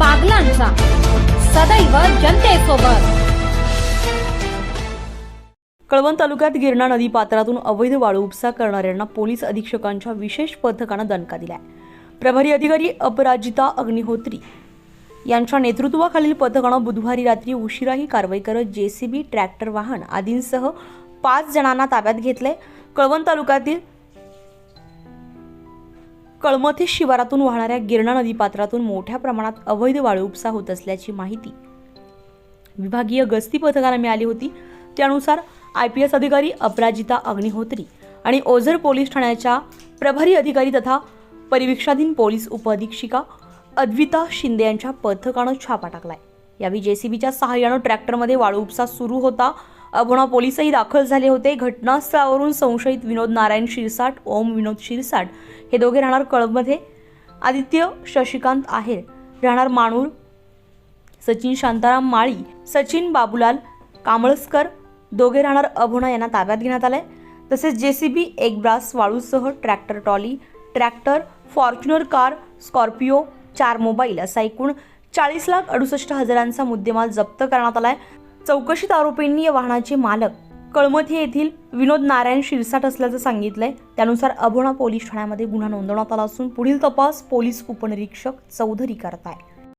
बागलांचा सदैव जनतेसोबत. कळवण तालुक्यात गिरणा नदी पात्रातून अवैध वाळू उपसा करणाऱ्यांना पोलीस अधीक्षकांच्या विशेष पथकानं दणका दिलाय. प्रभारी अधिकारी अपराजिता अग्निहोत्री यांच्या नेतृत्वाखालील पथकानं बुधवारी रात्री उशिरा ही कारवाई करत जेसीबी ट्रॅक्टर वाहन आदींसह पाच जणांना ताब्यात घेतले कळवण तालुक्यातील कळमथे शिवारातून वाहणाऱ्या गिरणा नदी पात्रातून मोठ्या प्रमाणात अवैध वाळू उपसा होत असल्याची माहिती. विभागीय गस्ती पथकाला मिळाली होती. त्यानुसार आय पी एस अधिकारी अपराजिता अग्निहोत्री आणि ओझर पोलीस ठाण्याच्या प्रभारी अधिकारी तथा परिवीक्षाधीन पोलीस उपअधीक्षिका अद्विता शिंदे यांच्या पथकानं छापा टाकलाय. यावेळी जेसीबीच्या सहाय्यानं ट्रॅक्टरमध्ये वाळू उपसा सुरू होता अभोणा पोलीसही दाखल झाले होते. घटनास्थळावरून संशयित विनोद नारायण शिरसाट ओम विनोद शिरसाट. हे दोघे राहणार कळमध्ये आदित्य शशिकांत आहेर. राहणार माणूर. सचिन शांताराम माळी. सचिन बाबूलाल कामळसकर. दोघे राहणार अभोणा यांना ताब्यात घेण्यात आलंय. तसेच जे सी बी एक brass वाळूसह tractor trolley tractor Fortuner car Scorpio चार मोबाईल असा एकूण चाळीस लाख अडुसष्ट हजारांचा मुद्देमाल जप्त करण्यात आला आहे चौकशीत आरोपींनी या वाहनाचे मालक कळमथी येथील विनोद नारायण शिरसाट असल्याचं सांगितलंय. त्यानुसार अभोणा पोलीस ठाण्यामध्ये गुन्हा नोंदवण्यात आला असून पुढील तपास पोलीस उपनिरीक्षक चौधरी करताय